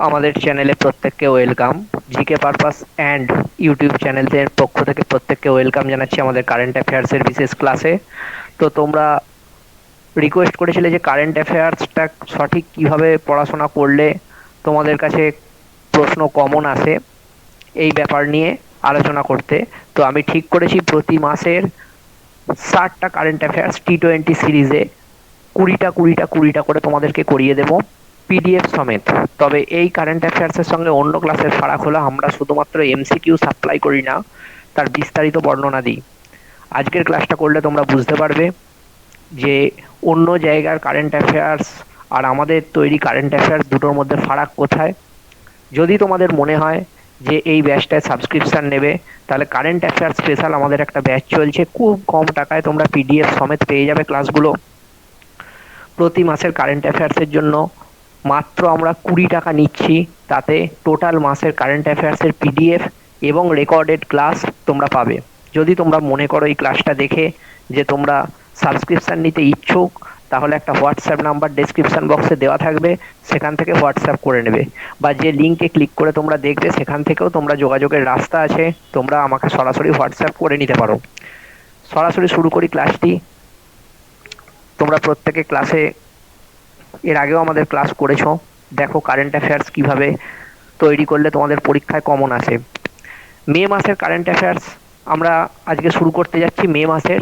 আমাদের চ্যানেলে প্রত্যেককে welcome GK purpose and YouTube চ্যানেলের পক্ষ থেকে প্রত্যেককে ওয়েলকাম জানাচ্ছি আমাদের কারেন্ট অ্যাফেয়ার্সের বিশেষ ক্লাসে তো তোমরা রিকোয়েস্ট করেছিলে যে কারেন্ট অ্যাফেয়ার্সটা সঠিক কীভাবে পড়াশোনা করলে তোমাদের কাছে প্রশ্ন কমন আসে এই ব্যাপার নিয়ে আলোচনা করতে। তো আমি ঠিক করেছি প্রতি মাসের ষাটটা কারেন্ট অ্যাফেয়ার্স টি টোয়েন্টি সিরিজে কুড়িটা কুড়িটা কুড়িটা করে তোমাদেরকে করিয়ে দেবো। পিডিএফ সমেত। তবে এই কারেন্ট অ্যাফেয়ার্সের সঙ্গে অন্য ক্লাসের ফারাক হলো, আমরা শুধুমাত্র এমসিকিউ সাপ্লাই করি না, তার বিস্তারিত বর্ণনা দিই। আজকের ক্লাসটা করলে তোমরা বুঝতে পারবে যে অন্য জায়গার কারেন্ট অ্যাফেয়ার্স আর আমাদের তৈরি কারেন্ট অ্যাফেয়ার্স দুটোর মধ্যে ফারাক কোথায়। যদি তোমাদের মনে হয় যে এই ব্যাচটায় সাবস্ক্রিপশান নেবে, তাহলে কারেন্ট অ্যাফেয়ার্স স্পেশাল আমাদের একটা ব্যাচ চলছে। খুব কম টাকায় তোমরা পিডিএফ সমেত পেয়ে যাবে ক্লাসগুলো প্রতি মাসের কারেন্ট অ্যাফেয়ার্সের জন্য মাত্র আমরা কুড়ি টাকা নিচ্ছি। তাতে টোটাল মাসের কারেন্ট অ্যাফেয়ার্সের পিডিএফ এবং রেকর্ডেড ক্লাস তোমরা পাবে। যদি তোমরা মনে করো এই ক্লাসটা দেখে যে তোমরা সাবস্ক্রিপশান নিতে ইচ্ছুক, তাহলে একটা হোয়াটসঅ্যাপ নাম্বার ডেসক্রিপশান বক্সে দেওয়া থাকবে। সেখান থেকে হোয়াটসঅ্যাপ করে নেবে। বা যে লিঙ্কে ক্লিক করে তোমরা দেখবে, সেখান থেকেও তোমরা যোগাযোগের রাস্তা আছে। তোমরা আমাকে সরাসরি হোয়াটসঅ্যাপ করে নিতে পারো। সরাসরি শুরু করি ক্লাসটি তোমরা প্রত্যেকে ক্লাসে এর আগেও আমাদের ক্লাস করেছ। দেখো কারেন্ট অ্যাফেয়ার্স কীভাবে তৈরি করলে তোমাদের পরীক্ষায় কমন আসে। মে মাসের কারেন্ট অ্যাফেয়ার্স আমরা আজকে শুরু করতে যাচ্ছি মে মাসের।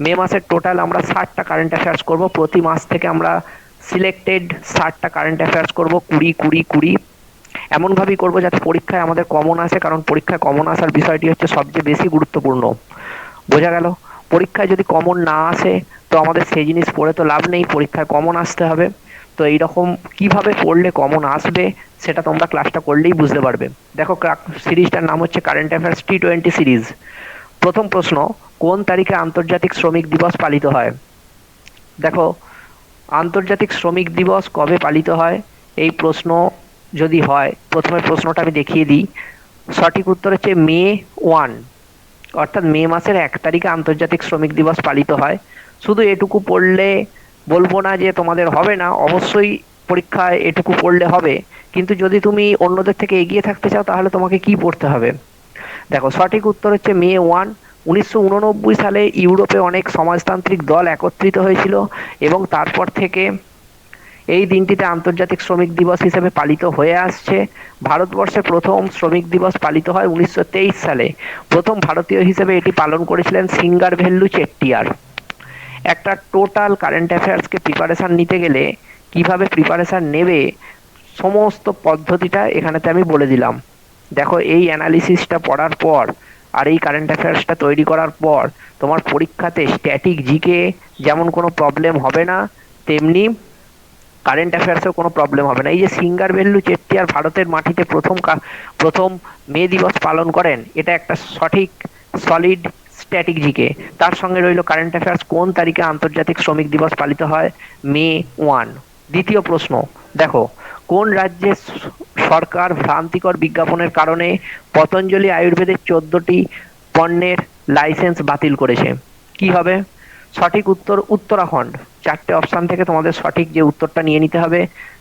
মে মাসের টোটাল আমরা ষাটটা কারেন্ট অ্যাফেয়ার্স করব। প্রতি মাস থেকে আমরা সিলেক্টেড ষাটটা কারেন্ট অ্যাফেয়ার্স করব, কুড়ি কুড়ি কুড়ি। এমনভাবেই করব যাতে পরীক্ষায় আমাদের কমন আসে, কারণ পরীক্ষায় কমন আসার বিষয়টি হচ্ছে সবচেয়ে বেশি গুরুত্বপূর্ণ। বোঝা গেল? পরীক্ষায় যদি কমন না আসে তো আমাদের সেই জিনিস পড়ে তো লাভ নেই, পরীক্ষায় কমন আসতে হবে। তো এইরকম কীভাবে পড়লে কমন আসবে, সেটা তোমরা ক্লাসটা করলেই বুঝতে পারবে। দেখো সিরিজটার নাম হচ্ছে current affairs T twenty series প্রথম প্রশ্ন, কোন তারিখে আন্তর্জাতিক শ্রমিক দিবস পালিত হয়? দেখো, আন্তর্জাতিক শ্রমিক দিবস কবে পালিত হয়? এই প্রশ্ন যদি হয়, প্রথমে প্রশ্নটা আমি দেখিয়ে দিই। সঠিক উত্তর হচ্ছে মে ওয়ান, অর্থাৎ মে মাসের এক তারিখে আন্তর্জাতিক শ্রমিক দিবস পালিত হয়। শুধু এটুকু পড়লে বলব না যে তোমাদের হবে না, অবশ্যই পরীক্ষায় এটুকু পড়লে হবে। কিন্তু যদি তুমি অন্যদের থেকে এগিয়ে থাকতে চাও, তাহলে তোমাকে কি পড়তে হবে? দেখো, সঠিক উত্তর হচ্ছে মে ওয়ান, উনিশশো উননব্বই সালে ইউরোপে অনেক সমাজতান্ত্রিক দল একত্রিত হয়েছিল এবং তারপর থেকে এই দিনটিতে আন্তর্জাতিক শ্রমিক দিবস হিসেবে পালিত হয়ে আসছে। ভারতবর্ষে প্রথম শ্রমিক দিবস পালিত হয় উনিশশো তেইশ সালে। প্রথম ভারতীয় হিসেবে এটি পালন করেছিলেন সিঙ্গার ভেল্লু চেট্টিয়ার। একটা টোটাল কারেন্ট অ্যাফেয়ার্সকে প্রিপারেশান নিতে গেলে কীভাবে প্রিপারেশান নেবে, সমস্ত পদ্ধতিটা এখানেতে আমি বলে দিলাম। দেখো, এই অ্যানালিসিসটা পড়ার পর আর এই কারেন্ট অ্যাফেয়ার্সটা তৈরি করার পর তোমার পরীক্ষাতে স্ট্যাটিক জিকে যেমন কোনো প্রবলেম হবে না, তেমনি কারেন্ট অ্যাফেয়ার্সেও কোনো প্রবলেম হবে না। এই যে সিঙ্গার ভেল্লু চেট্টিয়ার ভারতের মাটিতে প্রথম প্রথম মে দিবস পালন করেন, এটা একটা সঠিক সলিড স্ট্যাটিক জিকে তার সঙ্গে রইল কারেন্ট অ্যাফেয়ার্স কোন তারিখে আন্তর্জাতিক শ্রমিক দিবস পালিত হয়? মে ওয়ান দ্বিতীয় প্রশ্ন, দেখো, কোন রাজ্যে সরকার ভ্রান্তিকর বিজ্ঞাপনের কারণে পতঞ্জলি আয়ুর্বেদের চোদ্দটি পণ্যের লাইসেন্স বাতিল করেছে? কি হবে? সঠিক উত্তর উত্তরাখণ্ড। চারটে অপশান থেকে তোমাদের সঠিক যে উত্তরটা নিয়ে নিতে হবে,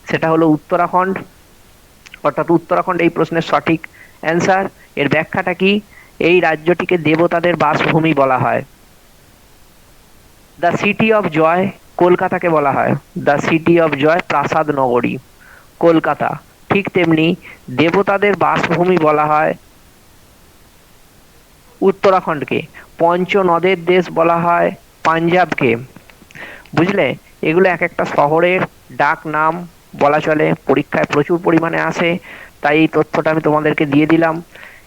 সেটা হলো উত্তরাখণ্ড। অর্থাৎ উত্তরাখণ্ড এই প্রশ্নের সঠিক অ্যান্সার এর ব্যাখ্যাটা কি? এই রাজ্যটিকে দেবতাদের বাসভূমি বলা হয়। দ্য সিটি অফ জয় কলকাতাকে বলা হয়। দ্য সিটি অফ জয় প্রাসাদ নগরী কলকাতা। ঠিক তেমনি দেবতাদের বাসভূমি বলা হয় উত্তরাখণ্ডকে। পঞ্চ নদের দেশ বলা হয় পাঞ্জাবকে। বুঝলে? এগুলো এক একটা শহরের ডাক নাম বলা চলে। পরীক্ষায় প্রচুর পরিমাণে আসে। তাই এই তথ্যটা আমি তোমাদেরকে দিয়ে দিলাম।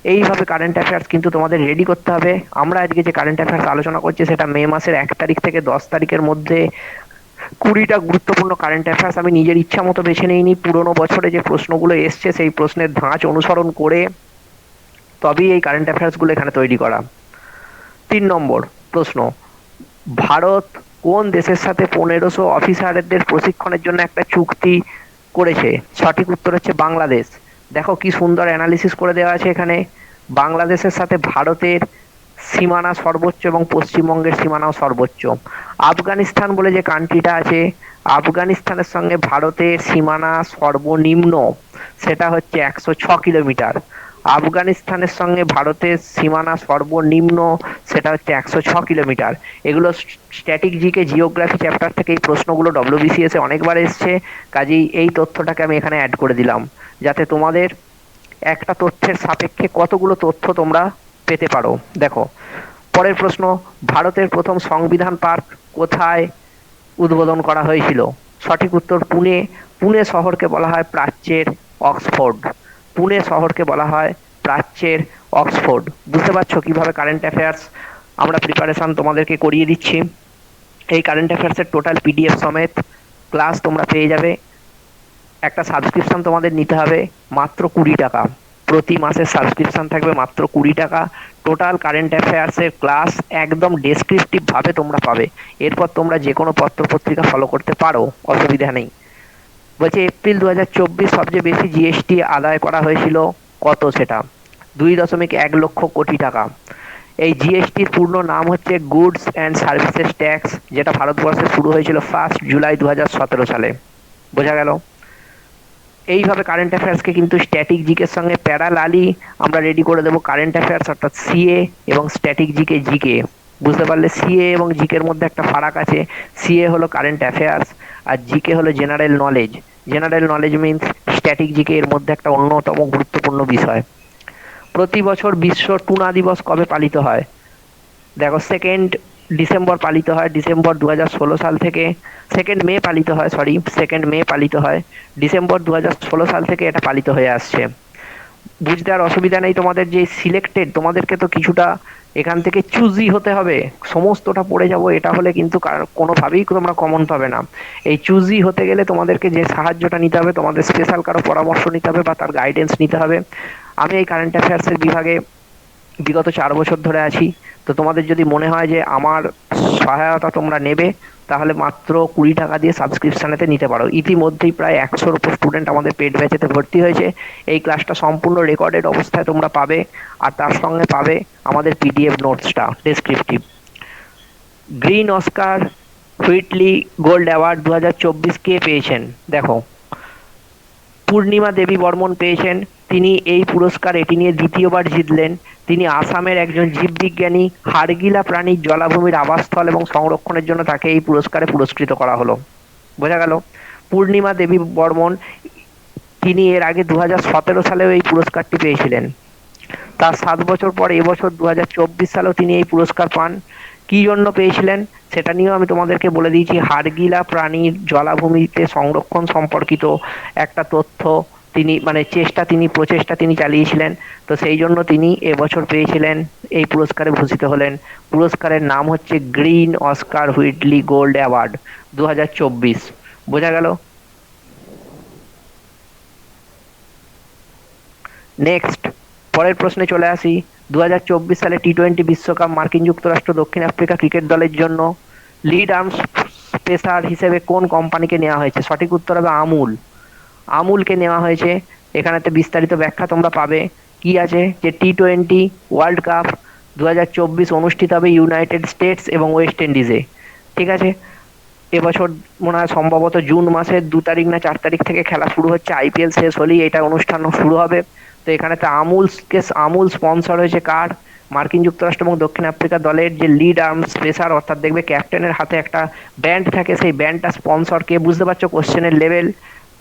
এইভাবে কারেন্ট অ্যাফেয়ার্স কিন্তু তোমাদের রেডি করতে হবে। আমরা আজকে যে কারেন্ট অ্যাফেয়ার্স আলোচনা করছি, সেটা মে মাসের এক তারিখ থেকে দশ তারিখের মধ্যে কুড়িটা গুরুত্বপূর্ণ কারেন্ট অ্যাফেয়ার্স আমি নিজের ইচ্ছা মতো বেছে নিইনি। পুরোনো বছরে যে প্রশ্নগুলো এসছে, সেই প্রশ্নের ধাঁচ অনুসরণ করে তবেই এই কারেন্ট অ্যাফেয়ার্সগুলো এখানে তৈরি করা। তিন নম্বর প্রশ্ন, ভারত কোন দেশের সাথে পনেরোশো অফিসারদের প্রশিক্ষণের জন্য একটা চুক্তি করেছে? সঠিক উত্তর হচ্ছে বাংলাদেশ। দেখো কি সুন্দর অ্যানালিসিস করে দেওয়া আছে এখানে। বাংলাদেশের সাথে ভারতের সীমানা সর্বোচ্চ এবং পশ্চিমবঙ্গের সীমানাও সর্বোচ্চ। আফগানিস্তান বলে যে কান্ট্রিটা আছে, আফগানিস্তানের সঙ্গে ভারতের সীমানা সর্বনিম্ন, সেটা হচ্ছে একশো ছ কিলোমিটার। আফগানিস্তানের সঙ্গে ভারতের সীমানা সর্বনিম্ন সেটা হচ্ছে একশো ছ কিলোমিটার। এগুলো স্ট্যাটিক জিকে জিওগ্রাফি চ্যাপ্টার থেকে এই প্রশ্নগুলো ডব্লিউবিসিএস অনেকবার এসছে। কাজেই এই তথ্যটাকে আমি এখানে অ্যাড করে দিলাম, যাতে তোমাদের একটা তথ্যের সাপেক্ষে কতগুলো তথ্য তোমরা পেতে পারো। দেখো, পরের প্রশ্ন, ভারতের প্রথম সংবিধান পার্ক কোথায় উদ্বোধন করা হয়েছিল? সঠিক উত্তর পুনে পুনে শহরকে বলা হয় প্রাচ্যের অক্সফোর্ড। পুনে শহরকে বলা হয় প্রাচ্যের অক্সফোর্ড। বুঝতে পারছ কীভাবে কারেন্ট অ্যাফেয়ার্স আমরা প্রিপারেশন তোমাদেরকে করিয়ে দিচ্ছি। এই কারেন্ট অ্যাফেয়ার্সের টোটাল পিডিএফ সমেত ক্লাস তোমরা পেয়ে যাবে। একটা সাবস্ক্রিপশন তোমাদের নিতে হবে মাত্র কুড়ি টাকা। প্রতি মাসের সাবস্ক্রিপশন থাকবে মাত্র কুড়ি টাকা। টোটাল কারেন্ট অ্যাফেয়ার্সের ক্লাস একদম ডেসক্রিপটিভভাবে তোমরা পাবে। এরপর তোমরা যে কোনো পত্র পত্রিকা ফলো করতে পারো, অসুবিধা নেই। বলছে এপ্রিল দু হাজার চব্বিশ সবচেয়ে বেশি জিএসটি আদায় করা হয়েছিল কত সেটা? দুই দশমিক এক লক্ষ কোটি টাকা। এই জিএসটির পূর্ণ নাম হচ্ছে গুডস অ্যান্ড সার্ভিসেস ট্যাক্স যেটা ভারতবর্ষে শুরু হয়েছিল ফার্স্ট জুলাই দু হাজার সতেরো সালে। বোঝা গেল? এইভাবে কারেন্ট অ্যাফেয়ার্সকে কিন্তু স্ট্যাটিক জিকের সঙ্গে প্যারালালি আমরা রেডি করে দেবো কারেন্ট অ্যাফেয়ার্স অর্থাৎ সিএ এবং স্ট্যাটিক জিকে জিকে বুঝতে পারলে সিএ এবং জিকের মধ্যে একটা ফারাক আছে। সিএ হলো কারেন্ট অ্যাফেয়ার্স আর জিকে হলো general knowledge general knowledge means static GK এর মধ্যে একটা অন্যতম গুরুত্বপূর্ণ বিষয়। প্রতি বছর বিশ্ব টুনা দিবস কবে পালিত হয়? দেখো সেকেন্ড ডিসেম্বর পালিত হয় ডিসেম্বর দু হাজার ষোলো সাল থেকে। সেকেন্ড মে পালিত হয় সরি সেকেন্ড মে পালিত হয়। ডিসেম্বর দু হাজার ষোলো সাল থেকে এটা পালিত হয়ে আসছে। বুঝতে আর অসুবিধা নেই তোমাদের যে সিলেক্টেড তোমাদেরকে তো কিছুটা এখান থেকে চুজি হতে হবে, সমস্তটা পড়ে যাব, এটা হলে কিন্তু কোনোভাবেই তোমরা কমন পাবে না। এই চুজি হতে গেলে তোমাদেরকে যে সাহায্যটা নিতে হবে, তোমাদের স্পেশাল কারও পরামর্শ নিতে হবে বা তার গাইডেন্স নিতে হবে। আমি এই কারেন্ট অ্যাফেয়ার্সের বিভাগে বিগত চার বছর ধরে আছি। তো তোমাদের যদি মনে হয় যে আমার সহায়তা তোমরা নেবে তাহলে মাত্র কুড়ি টাকা দিয়ে সাবস্ক্রিপশানেতে নিতে পারো। ইতিমধ্যেই প্রায় একশোর উপর স্টুডেন্ট আমাদের পেড ব্যাচেতে ভর্তি হয়েছে। এই ক্লাসটা সম্পূর্ণ রেকর্ডেড অবস্থায় তোমরা পাবে আর তার সঙ্গে পাবে আমাদের PDF নোটসটা descriptive green Oscar Whitley gold award দু হাজার চব্বিশ কে পেয়েছেন? দেখো, পূর্ণিমা দেবী বর্মন পেয়েছেন। তিনি এই পুরস্কার এটি নিয়ে দ্বিতীয়বার জিতলেন। তিনি আসামের একজন জীববিজ্ঞানী, হাড়গিলা প্রাণীর জলাভূমির আবাসস্থল এবং সংরক্ষণের জন্য তাকে এই পুরস্কারে পুরস্কৃত করা হলো। বোঝা গেল, পূর্ণিমা দেবী বর্মন তিনি এর আগে দু হাজার সতেরো সালেও এই পুরস্কারটি পেয়েছিলেন। তার সাত বছর পর এবছর দু হাজার চব্বিশ সালেও তিনি এই পুরস্কার পান। কি জন্য পেয়েছিলেন সেটা নিয়েও আমি তোমাদেরকে বলে দিয়েছি। হাড়গিলা প্রাণীর জলাভূমিতে সংরক্ষণ সম্পর্কিত একটা তথ্য তিনি মানে চেষ্টা তিনি, প্রচেষ্টা তিনি চালিয়েছিলেন। তো সেই জন্য তিনি এবছর পেয়েছিলেন, এই পুরস্কারে ভূষিত হলেন। পুরস্কারের নাম হচ্ছে green Oscar Whitley gold award দু হাজার চব্বিশ। বোঝা গেল? নেক্সট, পরের প্রশ্নে চলে আসি। দু হাজার চব্বিশ সালে টি টোয়েন্টি বিশ্বকাপ মার্কিন যুক্তরাষ্ট্র দক্ষিণ আফ্রিকা ক্রিকেট দলের জন্য লিড আর্মস পেসার হিসেবে কোন কোম্পানিকে নেওয়া হয়েছে? সঠিক উত্তর হবে আমুল। আমুলকে নেওয়া হয়েছে। এখানেতে বিস্তারিত ব্যাখ্যা তোমরা পাবে। কি আছে? যে টি টোয়েন্টি ওয়ার্ল্ড কাপ দু হাজার চব্বিশ অনুষ্ঠিত হবে ইউনাইটেড স্টেটস এবং ওয়েস্ট ইন্ডিজে ঠিক আছে? এবছর মনে হয় সম্ভবত জুন মাসের দু তারিখ না চার তারিখ থেকে খেলা শুরু হচ্ছে। আইপিএল শেষ হলেই এটা অনুষ্ঠান শুরু হবে। তো এখানেতে আমুলকে, আমুল স্পন্সর হয়েছে কার? মার্কিন যুক্তরাষ্ট্র এবং দক্ষিণ আফ্রিকা দলের যে লিড আর্মস পেসার অর্থাৎ দেখবে ক্যাপ্টেনের হাতে একটা ব্যান্ড থাকে। সেই ব্যান্ডটা স্পন্সর কে? বুঝতে পারছ? কোশ্চেনের লেভেল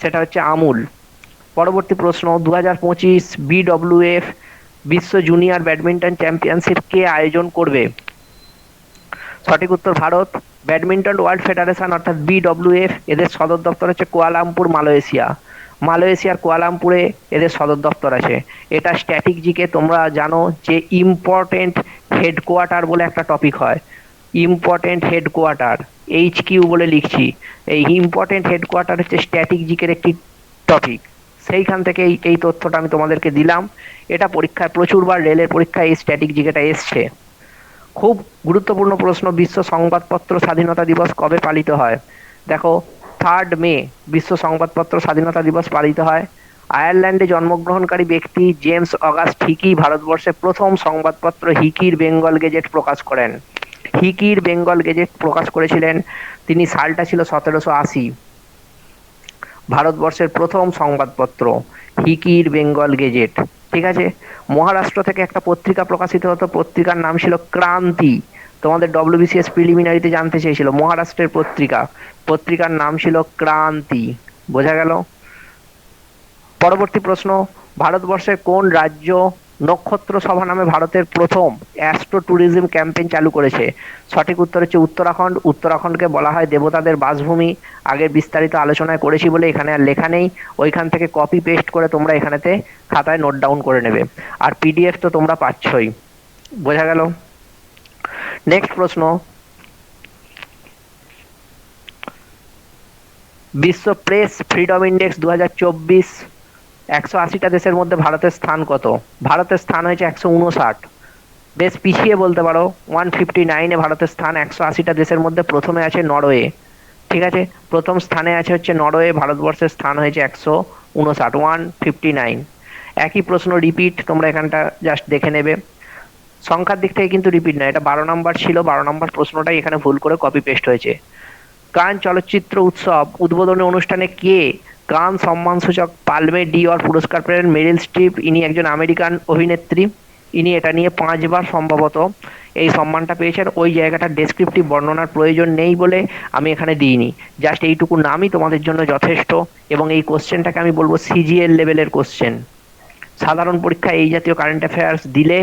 সেটা হচ্ছে আমুল। পরবর্তী প্রশ্ন দু হাজার পঁচিশ বিডব্লিউএফ বিশ্ব জুনিয়র ব্যাডমিন্টন চ্যাম্পিয়নশিপ কে আয়োজন করবে? সঠিক উত্তর ভারত। ব্যাডমিন্টন ওয়ার্ল্ড ফেডারেশন অর্থাৎ বিডব্লিউএফ এদের সদর দপ্তর হচ্ছে কুয়ালামপুর, মালয়েশিয়া। মালয়েশিয়ার কোয়ালামপুরে এদের সদর দপ্তর আছে। এটা স্ট্র্যাটেজিকে তোমরা জানো যে ইম্পর্টেন্ট হেডকোয়ার্টার বলে একটা টপিক হয়। ইম্পর্টেন্ট হেডকোয়ার্টার এইচ কিউ বলে লিখছি। এই ইম্পর্টেন্ট হেডকোয়ার্টার হচ্ছে স্ট্যাটিক জিকের একটি টপিক সেইখান থেকে এই এই তথ্যটা আমি তোমাদেরকে দিলাম। এটা পরীক্ষায় প্রচুরবার রেলের পরীক্ষায় এই স্ট্যাটিক জিকেটা এসছে। খুব গুরুত্বপূর্ণ প্রশ্ন, বিশ্ব সংবাদপত্র স্বাধীনতা দিবস কবে পালিত হয়? দেখো থার্ড মে বিশ্ব সংবাদপত্র স্বাধীনতা দিবস পালিত হয়। আয়ারল্যান্ডে জন্মগ্রহণকারী ব্যক্তি জেমস অগাস্ট হিকি ভারতবর্ষের প্রথম সংবাদপত্র হিকির বেঙ্গল গেজেট প্রকাশ করেন। হিকির বেঙ্গল গেজেট প্রকাশ করেছিলেন। তিনি সালটা ছিল সতেরোশো আশি। ভারতবর্ষের প্রথম সংবাদপত্র হিকির বেঙ্গল গেজেট। ঠিক আছে? মহারাষ্ট্র থেকে একটা পত্রিকা প্রকাশিত হতো। পত্রিকার নাম ছিল ক্রান্তি। তোমাদের ডব্লিউবিসিএস প্রিলিমিনারিতে জানতে চেয়েছিল। মহারাষ্ট্রের পত্রিকা। পত্রিকার নাম ছিল ক্রান্তি। বোঝা গেল? পরবর্তী প্রশ্ন, ভারতবর্ষের কোন রাজ্য নক্ষত্র সভা নামে ভারতের প্রথম অ্যাস্ট্রো ট্যুরিজম ক্যাম্পেইন চালু করেছে। সঠিক উত্তর হচ্ছে উত্তরাখণ্ড। উত্তরাখণ্ডকে বলা হয় দেবতাদের বাসভূমি। আগে বিস্তারিত আলোচনায় করেছি বলে এখানে আর লেখা নেই। ওইখান থেকে কপি পেস্ট করে তোমরা এখানেতে খাতায় নোট ডাউন করে নেবে। আর পিডিএফ তো তোমরা পাচ্ছই। বোঝা গেল? নেক্সট প্রশ্ন। বিশ্ব প্রেস ফ্রিডম ইন্ডেক্স দু হাজার চব্বিশ একশো আশিটা দেশের মধ্যে ভারতের স্থান কত? ভারতের স্থান হয়েছে একশো উনষাট। বেশ পিছিয়ে বলতে পারো ওয়ান ফিফটি নাইনে ভারতের স্থান একশো আশিটা দেশের মধ্যে প্রথমে আছে নরওয়ে। ঠিক আছে? প্রথম স্থানে আছে হচ্ছে নরওয়ে, ভারতবর্ষের স্থান হয়েছে একশো উনষাট ওয়ান ফিফটি নাইন একই প্রশ্ন রিপিট তোমরা এখানটা জাস্ট দেখে নেবে। সংখ্যার দিক থেকে কিন্তু রিপিট নয় এটা বারো নম্বর ছিল, বারো নম্বর প্রশ্নটাই এখানে ভুল করে কপি পেস্ট হয়েছে। কান চলচ্চিত্র উৎসব, উদ্বোধনী অনুষ্ঠানে কে কান সম্মানসূচক পালমে ডি অর পুরস্কার পেলেন মেরিল স্ট্রিপ, ইনি একজন আমেরিকান অভিনেত্রী। ইনি এটা নিয়ে পাঁচবার সম্ভবত এই সম্মানটা পেয়েছেন। ওই জায়গাটার ডেসক্রিপটিভ বর্ণনার প্রয়োজন নেই বলে আমি এখানে দিইনি। জাস্ট এইটুকু নামই তোমাদের জন্য যথেষ্ট এবং এই কোশ্চেনটাকে আমি বলব সিজিএল লেভেলের কোশ্চেন সাধারণ পরীক্ষায় এই জাতীয় কারেন্ট অ্যাফেয়ার্স দিলে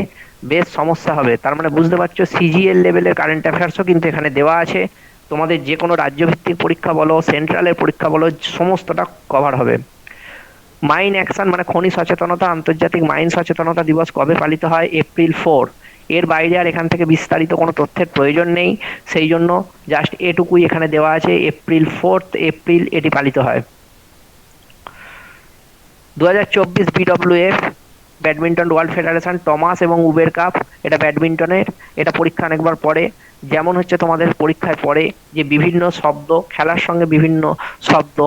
বেশ সমস্যা হবে। তার মানে বুঝতে পারছ সিজিএল লেভেলের কারেন্ট অ্যাফেয়ার্সও কিন্তু এখানে দেওয়া আছে। তোমাদের যে কোনো রাজ্যভিত্তিক পরীক্ষা বলো সেন্ট্রালের পরীক্ষা বলো, সমস্তটা কভার হবে। মাইন অ্যাকশন মানে খনি সচেতনতা, আন্তর্জাতিক মাইন সচেতনতা দিবস কবে পালিত হয়? এপ্রিল ফোর এর বাইরে আর এখান থেকে বিস্তারিত কোনো তথ্যের প্রয়োজন নেই। সেই জন্য জাস্ট এটুকুই এখানে দেওয়া আছে। এপ্রিল ফোর্থ এপ্রিল এটি পালিত হয়। দু হাজার চব্বিশ BWF badminton world federation, Thomas এবং উবের কাপ, এটা ব্যাডমিন্টনের, এটা পরীক্ষা অনেকবার পরে যেমন হচ্ছে তোমাদের পরীক্ষায় পড়ে যে বিভিন্ন শব্দ, খেলার সঙ্গে বিভিন্ন শব্দ,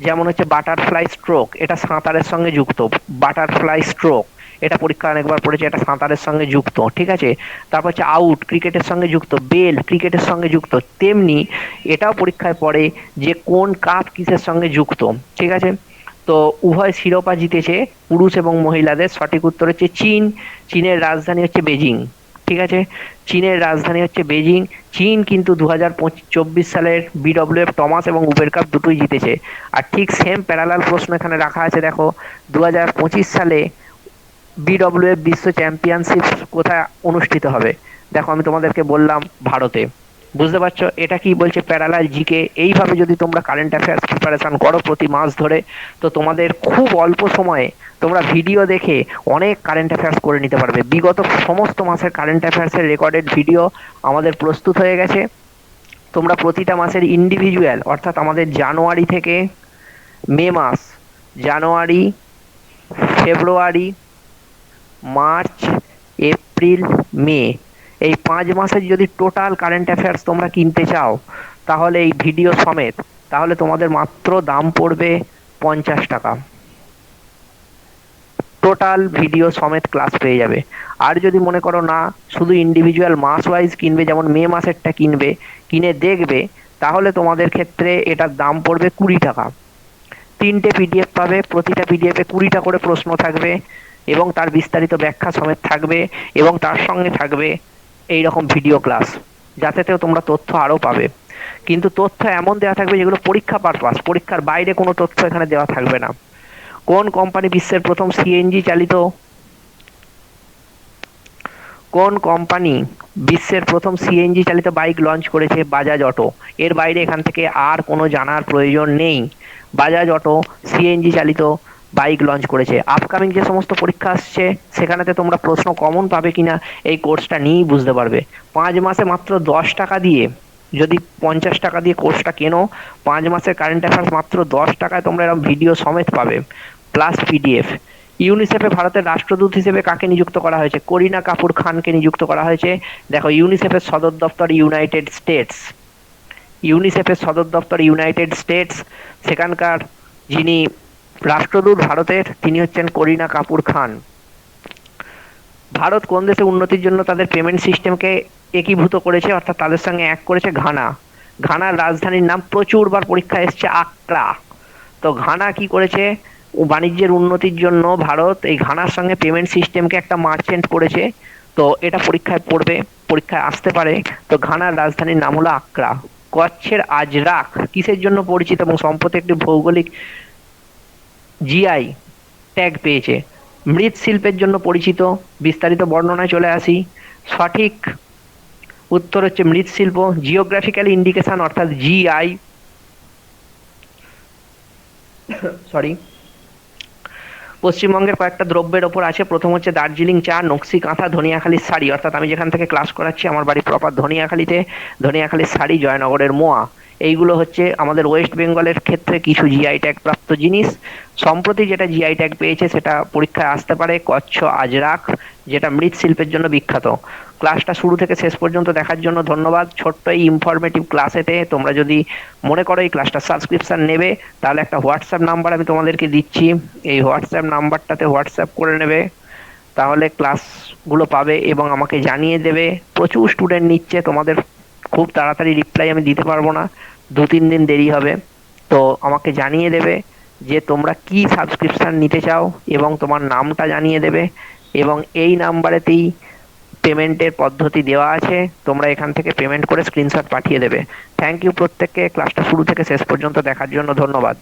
যেমন হচ্ছে বাটারফ্লাই স্ট্রোক এটা সাঁতারের সঙ্গে যুক্ত বাটারফ্লাই স্ট্রোক এটা পরীক্ষা অনেকবার পড়েছে, এটা সাঁতারের সঙ্গে যুক্ত, ঠিক আছে? তারপর হচ্ছে আউট ক্রিকেটের সঙ্গে যুক্ত বেল ক্রিকেটের সঙ্গে যুক্ত, তেমনি এটাও পরীক্ষায় পড়ে যে কোন কাপ কিসের সঙ্গে যুক্ত, ঠিক আছে? তো উভয় শিরোপা জিতেছে পুরুষ এবং মহিলাদের। সঠিক উত্তর হচ্ছে চীন। চীনের রাজধানী হচ্ছে বেজিং ঠিক আছে? চীনের রাজধানী হচ্ছে বেজিং চীন কিন্তু দু হাজার চব্বিশ সালের বিডব্লিউএফ টমাস এবং উবের কাপ দুটোই জিতেছে। আর ঠিক সেম প্যারালাল প্রশ্ন এখানে রাখা আছে, দেখো। দু হাজার পঁচিশ সালে বিশ্ব চ্যাম্পিয়নশিপ কোথায় অনুষ্ঠিত হবে? দেখো, আমি তোমাদেরকে বললাম ভারতে। বুঝতে পারছ? এটা কি বলছে প্যারালাল জিকে এইভাবে যদি তোমরা কারেন্ট অ্যাফেয়ার্স প্রিপারেশন করো প্রতি মাস ধরে, তো তোমাদের খুব অল্প সময়ে তোমরা ভিডিও দেখে অনেক কারেন্ট অ্যাফেয়ার্স করে নিতে পারবে। বিগত সমস্ত মাসের কারেন্ট অ্যাফেয়ার্সের রেকর্ডেড ভিডিও আমাদের প্রস্তুত হয়ে গেছে। তোমরা প্রতিটা মাসের ইন্ডিভিজুয়াল অর্থাৎ আমাদের জানুয়ারি থেকে মে মাস, জানুয়ারি, ফেব্রুয়ারি, মার্চ, এপ্রিল, মে এই পাঁচ মাসের যদি টোটাল কারেন্ট অ্যাফেয়ার্স তোমরা কিনতে চাও, তাহলে এই ভিডিও সমেত, তাহলে তোমাদের মাত্র দাম পড়বে পঞ্চাশ টাকা। টোটাল ভিডিও সমেত ক্লাস পেয়ে যাবে। আর যদি মনে করো না, শুধু ইন্ডিভিজুয়াল মাস ওয়াইজ কিনবে, যেমন মে মাসেরটা কিনবে, কিনে দেখবে, তাহলে তোমাদের ক্ষেত্রে এটার দাম পড়বে কুড়ি টাকা। তিনটে পিডিএফ পাবে, প্রতিটা পিডিএফে কুড়িটা করে প্রশ্ন থাকবে, এবং তার বিস্তারিত ব্যাখ্যা সমেত থাকবে, এবং তার সঙ্গে থাকবে এই রকম ভিডিও ক্লাস যাতেতেও তোমরা তথ্য আরও পাবে। কিন্তু তথ্য এমন দেওয়া থাকবে যেগুলো পরীক্ষা পারপাস পরীক্ষার বাইরে কোনো তথ্য এখানে দেওয়া থাকবে না। কোন কোম্পানি বিশ্বের প্রথম সিএনজি চালিত? কোন কোম্পানি বিশ্বের প্রথম সিএনজি চালিত বাইক লঞ্চ করেছে? বাজাজ অটো এর বাইরে এখান থেকে আর কোনো জানার প্রয়োজন নেই। বাজাজ অটো সিএনজি চালিত বাইক লঞ্চ করেছে। আপকামিং যে সমস্ত পরীক্ষা আসছে, সেখানেতে তোমরা প্রশ্ন কমন পাবে কিনা এই কোর্সটা নিয়েই বুঝতে পারবে। পাঁচ মাসে মাত্র দশ টাকা দিয়ে, যদি পঞ্চাশ টাকা দিয়ে কোর্সটা কেনো, পাঁচ মাসের কারেন্ট অ্যাফেয়ার্স মাত্র দশ টাকায় তোমরা এরকম ভিডিও সমেত পাবে প্লাস পিডিএফ ইউনিসেফে ভারতের রাষ্ট্রদূত হিসেবে কাকে নিযুক্ত করা হয়েছে? করিনা কাপুর খানকে নিযুক্ত করা হয়েছে। দেখো ইউনিসেফের সদর দপ্তর ইউনাইটেড স্টেটস ইউনিসেফের সদর দপ্তর ইউনাইটেড স্টেটস সেখানকার যিনি রাষ্ট্রদূত ভারতের তিনি হচ্ছেন করিনা কাপুর খান। ভারত কোন দেশে উন্নতির জন্য তাদের পেমেন্ট সিস্টেমকে একীভূত করেছে, অর্থাৎ তাদের সঙ্গে এক করেছে ঘানা। ঘানার রাজধানীর নাম প্রচুরবার পরীক্ষা এসছে আকরা। তো ঘানা কি করেছে? বাণিজ্যের উন্নতির জন্য ভারত এই ঘানার সঙ্গে পেমেন্ট সিস্টেমকে একটা মার্চেন্ট করেছে। তো এটা পরীক্ষায় পড়বে, পরীক্ষায় আসতে পারে। তো ঘানার রাজধানীর নাম হলো আকরা। কচ্ছের আজরাক কিসের জন্য পরিচিত এবং সম্প্রতি একটি ভৌগোলিক জিআই ট্যাগ পেয়েছে। মৃৎশিল্পের জন্য পরিচিত, বিস্তারিত বর্ণনায় চলে আসি। সঠিক উত্তর হচ্ছে মৃৎশিল্প জিওগ্রাফিক্যাল ইন্ডিকেশন অর্থাৎ জিআই সরি পশ্চিমবঙ্গের কয়েকটা দ্রব্যের ওপর আছে। প্রথম হচ্ছে দার্জিলিং চা নকশি কাঁথা, ধনিয়াখালীর শাড়ি। অর্থাৎ আমি যেখান থেকে ক্লাস করাচ্ছি, আমার বাড়ি প্রপার ধনিয়াখালীতে। ধনিয়াখালীর শাড়ি, জয়নগরের মোয়া। এইগুলো হচ্ছে আমাদের ওয়েস্ট বেঙ্গলের ক্ষেত্রে কিছু জিআই ট্যাগ প্রাপ্ত জিনিস। সম্প্রতি যেটা জিআই ট্যাগ পেয়েছে, সেটা পরীক্ষায় আসতে পারে। কচ্ছ আজরাক যেটা মৃৎশিল্পের জন্য বিখ্যাত। ক্লাসটা শুরু থেকে শেষ পর্যন্ত দেখার জন্য ধন্যবাদ। ছোট্ট এই ইনফরমেটিভ ক্লাসেতে তোমরা যদি মনে করো এই ক্লাসটা সাবস্ক্রিপশান নেবে, তাহলে একটা হোয়াটসঅ্যাপ নাম্বার আমি তোমাদেরকে দিচ্ছি। এই হোয়াটসঅ্যাপ নাম্বারটাতে হোয়াটসঅ্যাপ করে নেবে। তাহলে ক্লাসগুলো পাবে এবং আমাকে জানিয়ে দেবে। প্রচুর স্টুডেন্ট নিচ্ছে, তোমাদের খুব তাড়াতাড়ি রিপ্লাই আমি দিতে পারব না। দু তিন দিন দেরি হবে। তো আমাকে জানিয়ে দেবে যে তোমরা কি সাবস্ক্রিপশান নিতে চাও এবং তোমার নামটা জানিয়ে দেবে। এবং এই নাম্বারেতেই পেমেন্টের পদ্ধতি দেওয়া আছে, তোমরা এখান থেকে পেমেন্ট করে স্ক্রিনশট পাঠিয়ে দেবে। থ্যাংক ইউ প্রত্যেককে ক্লাসটা শুরু থেকে শেষ পর্যন্ত দেখার জন্য ধন্যবাদ।